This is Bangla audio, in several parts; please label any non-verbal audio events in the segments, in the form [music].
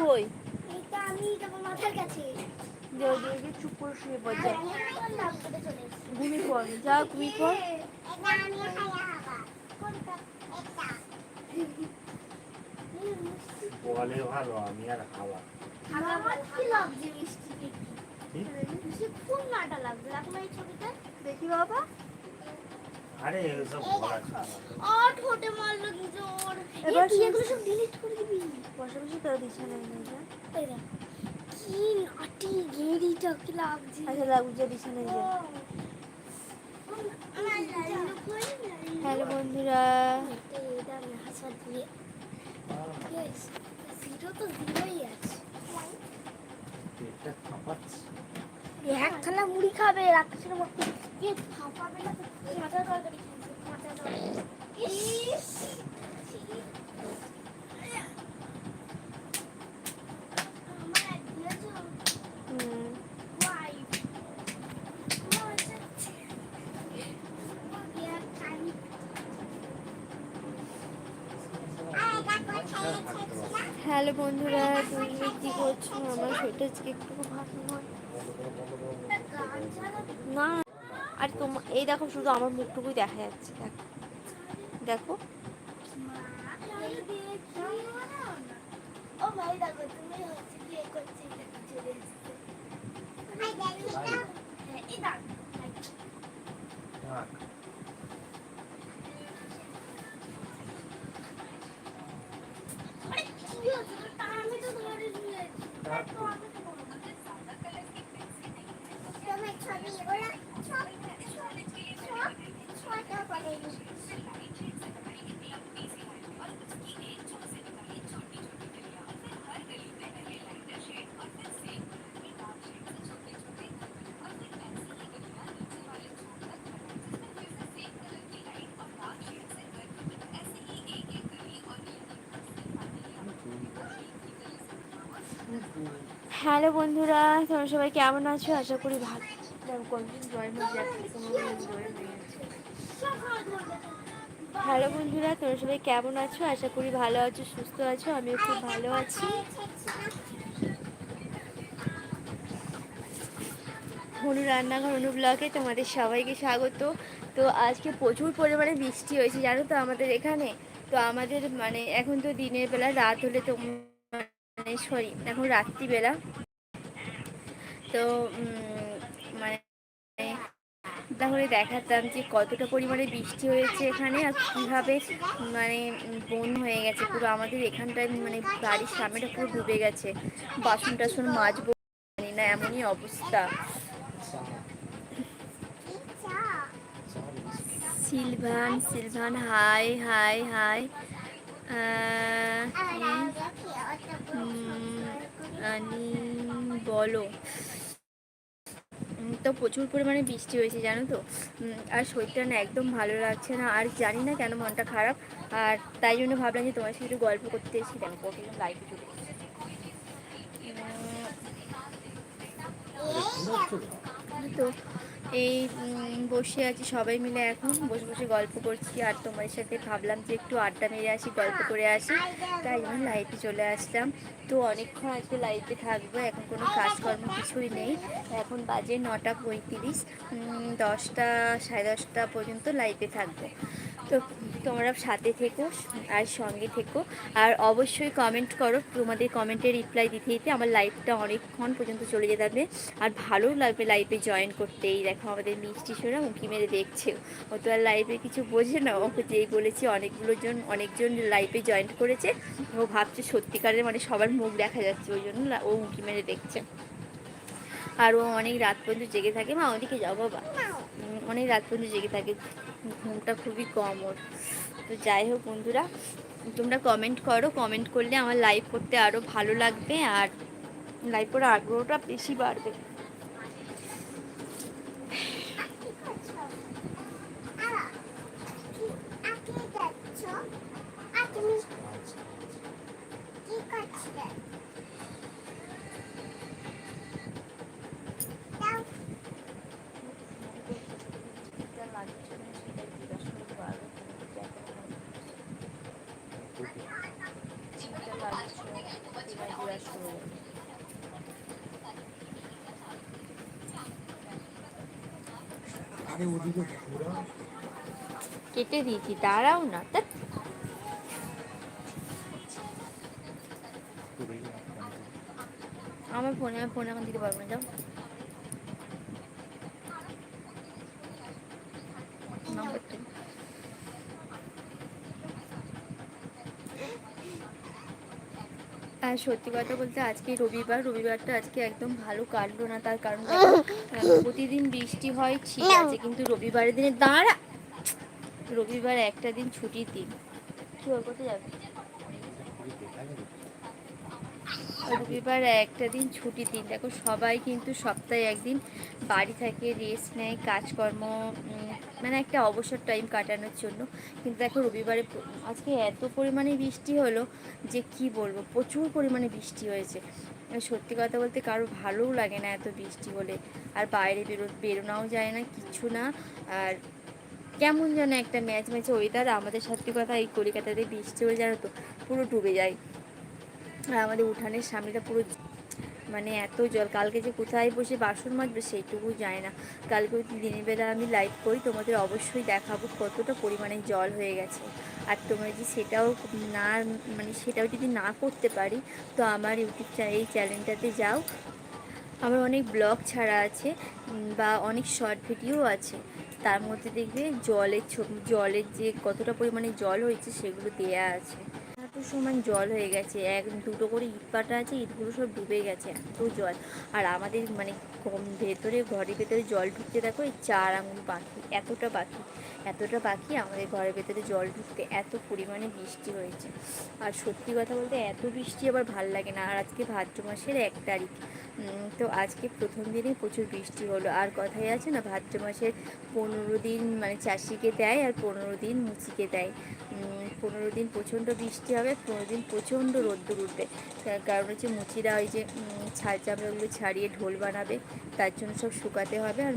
কই এইটা আমি তোমার মাথার কাছে। যে ওই দিকে চুপ করে শুয়ে পড় যা। আমি এখন লাভ করে চলে এসেছি। ঘুমিয়ে পড় যা ঘুমিয়ে পড়। বলে ভালো আমি আর খাওয়া। আমার কি লাগছে মিষ্টি খুব নাটা লাগছে দেখো এই ছবিটা। দেখি বাবা। আরে এসব এই বলা দেখো ছিল। না। ও ঠোঁটে মারলো কি জোর এবার এবার তুই এগুলো সব ডিলিট করে দিবি? বসে বসে তোর বিছানায় এই দেখ কি নাটি গেড়িটা কি লাগছে। আচ্ছা হ্যালো বন্ধুরা। এটা আমি হাসপাত দিয়ে জিরো তো জিরোই আছে। এক মুড়ি খাবে মতো হ্যালো বন্ধুরা তুমি কি করছ? আমার শরীরটা আজকে একটু ভালো না আর তোমার এই দেখো শুধু আমার মুখটুকুই দেখা যাচ্ছে দেখো। দেখো। দেখো তুমি হচ্ছে বিয়ে করছি চলে এসেছে হ্যাঁ, এই দেখ। থাক। আরে কি হচ্ছে? তার আমি তো ধরে নিয়েছি। থাক। তোমার ছবি ওরা সব সব সব ছোট করে দিচ্ছে। হ্যালো বন্ধুরা, তোমরা সবাই কেমন আছো? আশা করি ভালো। হয়ে তোমার হয়ে। হ্যালো বন্ধুরা, তোমরা সবাই কেমন আছো? আশা করি ভালো আছো, সুস্থ আছো, আমিও খুব ভালো আছি। অনু রান্নাঘর অনু ব্লগে তোমাদের সবাইকে স্বাগত। তো আজকে প্রচুর পরিমাণে বৃষ্টি হয়েছে, জানো তো আমাদের এখানে? তো আমাদের মানে এখন তো দিনের বেলা, রাত হলে তো মানে সরি, এখন রাত্রিবেলা। তো মানে তাহলে দেখাতাম যে কতটা পরিমাণে বৃষ্টি হয়েছে এখানে আর কীভাবে মানে বন হয়ে গেছে। পুরো আমাদের এখানটায় মানে বাড়ির সামনেটা পুরো ডুবে গেছে। বাসন টাসন মাজবো, জানি না, এমনই অবস্থা। Sylvan Sylvan, hi hi hi. বলো। তো প্রচুর পরিমাণে বৃষ্টি হয়েছে জানো তো? আর শরীরটা না একদম ভালো লাগছে না আর জানি না কেন মনটা খারাপ। আর তাই জন্য ভাবলাম যে তোমার সাথে একটু গল্প করতে এসেছি কেন কতজন লাইফ জুড়ে তো এই বসে আছি সবাই মিলে এখন। বসে বসে গল্প করছি আর তোমার সাথে ভাবলাম যে একটু আড্ডা মেরে আসি, গল্প করে আসি। তাই জন্য লাইটে চলে আসলাম। তো অনেকক্ষণ আজকে লাইটে থাকব, এখন কোনো কাজকর্ম কিছুই নেই। এখন বাজে নটা পঁয়ত্রিশ দশটা, সাড়ে দশটা পর্যন্ত লাইটে থাকব। তো তোমরা সাথে থেকো আর সঙ্গে থেকো। আর অবশ্যই কমেন্ট করো। তোমাদের কমেন্টে রিপ্লাই দিতে দিতে আমার লাইফটা অনেকক্ষণ পর্যন্ত চলে যেতে হবে আর ভালো লাগবে লাইফে জয়েন করতে এই দেখো আমাদের মিষ্টি সোনা উঁকি মেরে দেখছে। ও তো আর লাইফে কিছু বোঝে না। ওকে যেই বলেছি অনেকগুলো জন অনেকজন লাইফে জয়েন করেছে। ও ভাবছে সত্যিকারের মানে সবার মুখ দেখা যাচ্ছে। ওই জন্য ও উঁকি মেরে দেখছে। আর ও অনেক রাত পর্যন্ত জেগে থাকে। মা ওদিকে যাও বাবা। উম, অনেক রাত পর্যন্ত জেগে থাকে, ঘুমটা খুবই কম ওর। তো যাই হোক বন্ধুরা, তোমরা কমেন্ট করো। কমেন্ট করলে আমার লাইভ করতে আরও ভালো লাগবে আর লাইভ করার আগ্রহটা বেশি বাড়বে। কেটে দিয়েছি দাঁড়াও না তা আমার ফোনে ফোনে এখন দিতে পারব না যাও। আর সত্যি কথা বলতে আজকে রবিবার রবিবারটা আজকে একদম ভালো কাটলো না তার কারণ প্রতিদিন বৃষ্টি হয় ঠিক আছে কিন্তু রবিবারের দিনে দাঁড়া। রবিবার একটা দিন ছুটির দিন। কি ওর যাবে? রবিবার একটা দিন ছুটির দিন। দেখো সবাই কিন্তু সপ্তাহে একদিন বাড়ি থাকে রেস্ট নেয় কাজকর্ম মানে একটা অবসর টাইম কাটানোর জন্য। কিন্তু দেখো রবিবারে আজকে এত পরিমাণে বৃষ্টি হলো যে কি বলব? প্রচুর পরিমাণে বৃষ্টি হয়েছে। সত্যি কথা বলতে কারও ভালোও লাগে না এত বৃষ্টি হলে। আর বাইরে বেরো বেরোনাও যায় না কিছু না। আর কেমন যেন একটা ম্যাচ ম্যাচ ওয়েদার আমাদের সত্যি কথা এই কলকাতাতে বৃষ্টি হয়ে জানো তো পুরো ডুবে যায়। আর আমাদের উঠানের সামনেটা পুরো মানে এত জল, কালকে যে কোথায় বসে বাসন মাজবে সেইটুকু যায় না। কালকে দিনের বেলা আমি লাইভ করি, তোমাদের অবশ্যই দেখাবো কতটা পরিমাণে জল হয়ে গেছে। আর তোমরা যদি সেটাও না মানে সেটাও যদি না করতে পারি, তো আমার ইউটিউব এই চ্যানেলটাতে যাও। আমার অনেক ব্লগ ছাড়া আছে বা অনেক শর্ট ভিডিও আছে। তার মধ্যে দেখবে জলের ছবি জলের যে কতটা পরিমাণে জল হয়েছে সেগুলো দেয়া আছে। সমান জল হয়ে গেছে, এক দুটো করে ইট পাটা আছে, ইটগুলো সব ডুবে গেছে, এত জল। আর আমাদের মানে কম ভেতরে, ঘরের ভেতরে জল ঢুকতে দেখো, এই চার আঙুল বাকি, এতটা বাকি এতটা বাকি আমাদের ঘরের ভেতরে জল ঢুকতে, এত পরিমাণে বৃষ্টি হয়েছে। আর সত্যি কথা বলতে এত বৃষ্টি আবার ভালো লাগে না, আর আজকে ভাদ্র মাসের এক তারিখ। তো আজকে প্রথম দিনে প্রচুর বৃষ্টি হলো, আর কথাই আছে না, ভাদ্র মাসের পনেরো দিন মানে চাষিকে দেয়, আর পনেরো দিন মুচিকে দেয়। পনেরো দিন প্রচণ্ড বৃষ্টি হবে, পনেরো দিন প্রচণ্ড রোদ্দুর উঠবে। কারণ হচ্ছে মুচিরা ওই যে ছাল চামড়াগুলো ছাড়িয়ে ঢোল বানাবে, তার জন্য সব শুকাতে হবে আর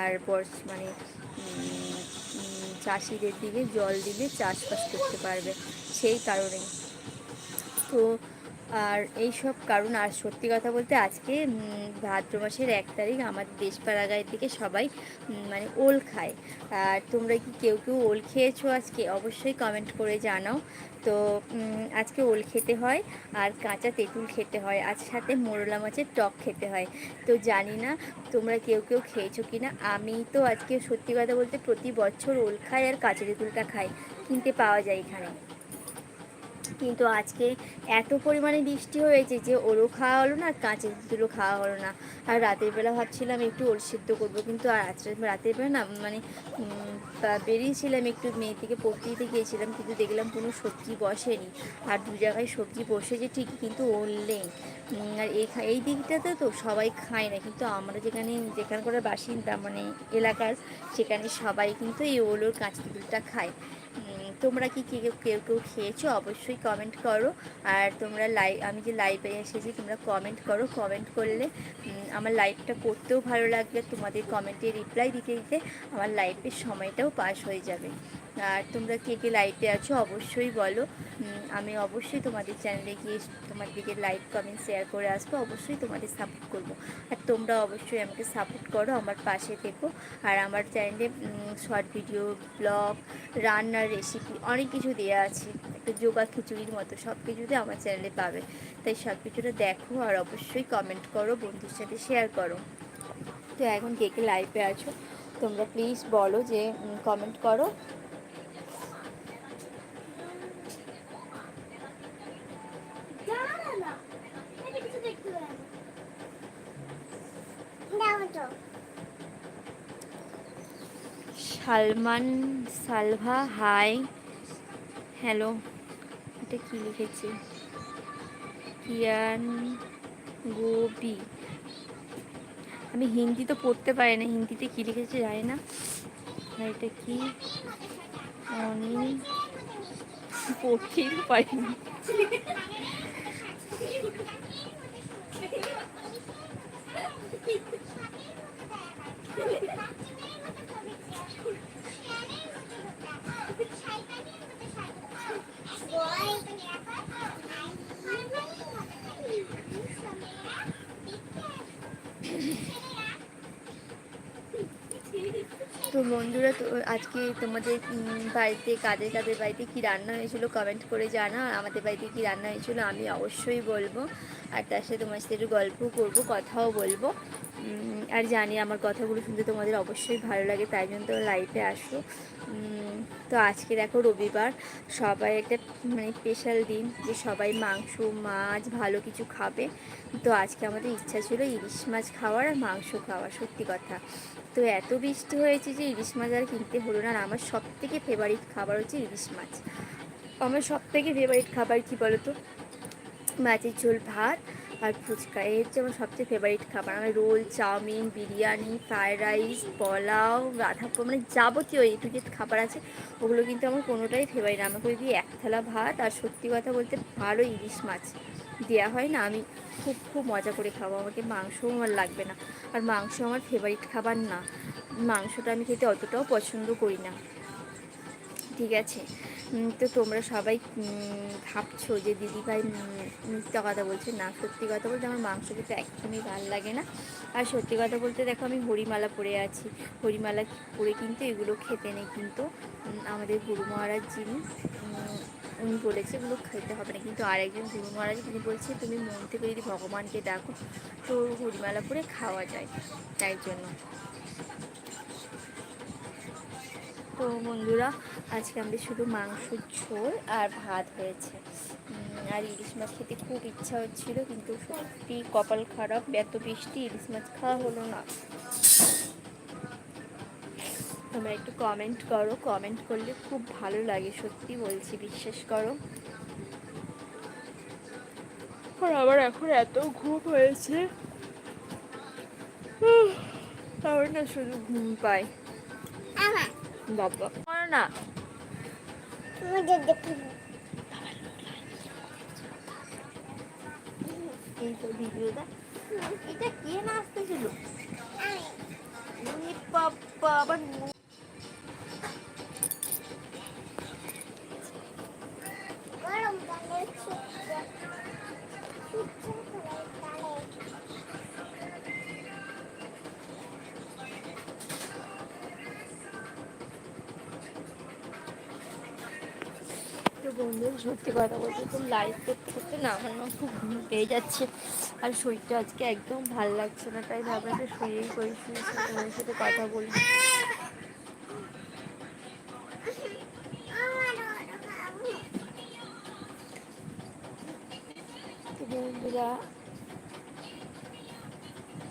আর বর্ষ মানে চাষিদের দিকে জল দিলে চাষবাস করতে পারবে, সেই কারণেই। তো আর এই সব কারণ, আর সত্যি কথা বলতে আজকে ভাদ্র মাসের এক তারিখ আমাদের দেশপাড়া গায়ের দিকে সবাই মানে ওল খায়। আর তোমরা কি কেউ কেউ ওল খেয়েছো আজকে? অবশ্যই কমেন্ট করে জানাও। তো আজকে ওল খেতে হয়, আর কাঁচা তেঁতুল খেতে হয় আজ সাথে মোরলা মাছের টক খেতে হয়। তো জানি না তোমরা কেউ কেউ খেয়েছো কি না আমি তো আজকে সত্যি কথা বলতে প্রতি বছর ওল খাই আর কাঁচা তেঁতুলটা খাই। কিনতে পাওয়া যায় এখানে। কিন্তু আজকে এত পরিমাণে বৃষ্টি হয়েছে যে ওরও খাওয়া হলো না, আর কাঁচের দুটো খাওয়া হলো না। আর রাতের বেলা ভাবছিলাম একটু ওর সিদ্ধ করব, কিন্তু আর রাতের বেলা না মানে বেরিয়েছিলাম একটু মেয়ে থেকে পড়তে দিতে গিয়েছিলাম, কিন্তু দেখলাম কোনো সবজি বসেনি। আর দু জায়গায় সবজি বসেছে ঠিকই, কিন্তু ওল নেই। আর এই এই দিকটাতে তো সবাই খায় না, কিন্তু আমরা যেখানে, যেখানকার বাসিন্দা মানে এলাকার, সেখানে সবাই কিন্তু এই ওলোর কাঁচা তেঁতুলটা খায়। তোমরা কি কেউ কেউ কেউ খেয়েছো, অবশ্যই কমেন্ট করো। আর তোমরা লাই আমি যে লাইভে এসেছি, তোমরা কমেন্ট করো। কমেন্ট করলে আমার লাইভটা করতেও ভালো লাগবে। তোমাদের কমেন্টে রিপ্লাই দিতে দিতে আমার লাইফের সময়টাও পাস হয়ে যাবে। আর তোমরা কে কে লাইভে আছো অবশ্যই বলো। আমি অবশ্যই তোমাদের চ্যানেলে গিয়ে তোমার দিকে লাইভ কমেন্ট শেয়ার করে আসব, অবশ্যই তোমাদের সাপোর্ট করব। আর তোমরা অবশ্যই আমাকে সাপোর্ট করো, আমার পাশে থেকো। আর আমার চ্যানেলে শর্ট ভিডিও ব্লগ রান্নার রেসিপি অনেক কিছু দেওয়া আছে। একটা যোগা খিচুড়ির মতো সব কিছুতে আমার চ্যানেলে পাবে। তাই সব কিছুটা দেখো আর অবশ্যই কমেন্ট করো, বন্ধুর সাথে শেয়ার করো। তো এখন কে কে লাইভে আছো, তোমরা প্লিজ বলো যে কমেন্ট করো দাঁড়া না এটা কিছু দেখতে পারে না দাও তো সালমান সালভা, হাই। হ্যালো, এটা কি লিখেছে? কিয়ান গোবি আমি হিন্দি তো পড়তে পারি না, হিন্দিতে কি লিখেছে জানি না। এটা কি? অনিল পড়তেই পারি না। [laughs] বন্ধুরা তো আজকে তোমাদের বাড়িতে কাদের কাদের বাড়িতে কি রান্না হয়েছিল কমেন্ট করে জানা আমাদের বাড়িতে কি রান্না হয়েছিল আমি অবশ্যই বলব। আর তার সাথে তোমার সাথে একটু গল্প করব, কথাও বলব। আর জানি আমার কথাগুলো শুনতে তোমাদের অবশ্যই ভালো লাগে, তাই জন্য তো লাইফে আসো। তো আজকে দেখো রবিবার, সবাই একটা মানে স্পেশাল দিন যে সবাই মাংস, মাছ, ভালো কিছু খাবে। তো আজকে আমাদের ইচ্ছা ছিল ইলিশ মাছ খাওয়ার আর মাংস খাওয়ার, সত্যি কথা। তো এত বৃষ্টি হয়েছে যে ইলিশ মাছ আর কিনতে হলো না, আর আমার সব থেকে ফেভারিট খাবার হচ্ছে ইলিশ মাছ। আমার সব থেকে ফেভারিট খাবার কী বলো তো মাছের ঝোল, ভাত আর ফুচকা। এই হচ্ছে আমার সবচেয়ে ফেভারিট খাবার। আমার roll, chowmein, biryani fried rice pulao পো- মানে যাবতীয় এইটু যে খাবার আছে, ওগুলো কিন্তু আমার কোনোটাই ফেভারিট না। আমাকে যদি এক থালা ভাত আর সত্যি কথা বলতে ভালো ইলিশ মাছ দেওয়া হয় না, আমি খুব খুব মজা করে খাব। আমাকে মাংসও আমার লাগবে না। আর মাংস আমার ফেভারিট খাবার না। মাংসটা আমি খেতে অতটাও পছন্দ করি না। ঠিক আছে? তো তোমরা সবাই ভাবছ যে দিদিভাই মিথ্যা কথা বলছে। না, সত্যি কথা বলতে আমার মাংস খেতে একদমই ভালো লাগে না। আর সত্যি কথা বলতে দেখো, আমি হরিমালা পরে আছি। হরিমালা পরে কিন্তু এগুলো খেতে নেই কিন্তু আমাদের গুরু মহারাজ যিনি উনি বলেছে এগুলো খেতে হবে না। কিন্তু আরেকজন গুরু মহারাজ তিনি বলছে, তুমি মন থেকে যদি ভগবানকে ডাকো, তো হরিমালা পরে খাওয়া যায়। তাই জন্য। তো বন্ধুরা, আজকে আমাদের শুধু মাংসের ঝোল আর ভাত হয়েছে। আর ইলিশ মাছ খেতে খুব ইচ্ছা হচ্ছিল, কিন্তু সত্যি কপাল খারাপ, এত বৃষ্টি, ইলিশ মাছ খাওয়া হলো না। তোমরা একটু কমেন্ট করো কমেন্ট করলে খুব ভালো লাগে, সত্যি বলছি, বিশ্বাস করো। আর আবার এখন এত ঘুম হয়েছে। তারপরে না শুধু ঘুম পায়। বাবা। করো না। এই তো ভিডিওটা। এটা কে নাচতেছিল? বাবা আবার বন্ধু, সত্যি কথা বলতে খুব লাইভ করতে করতে না আমার না খুব ঘুম পেয়ে যাচ্ছে আর শরীরটা আজকে একদম ভালো লাগছে না, তাই ভাবলাম যে শুয়েই করি শুয়ে তোমার সাথে কথা বলি।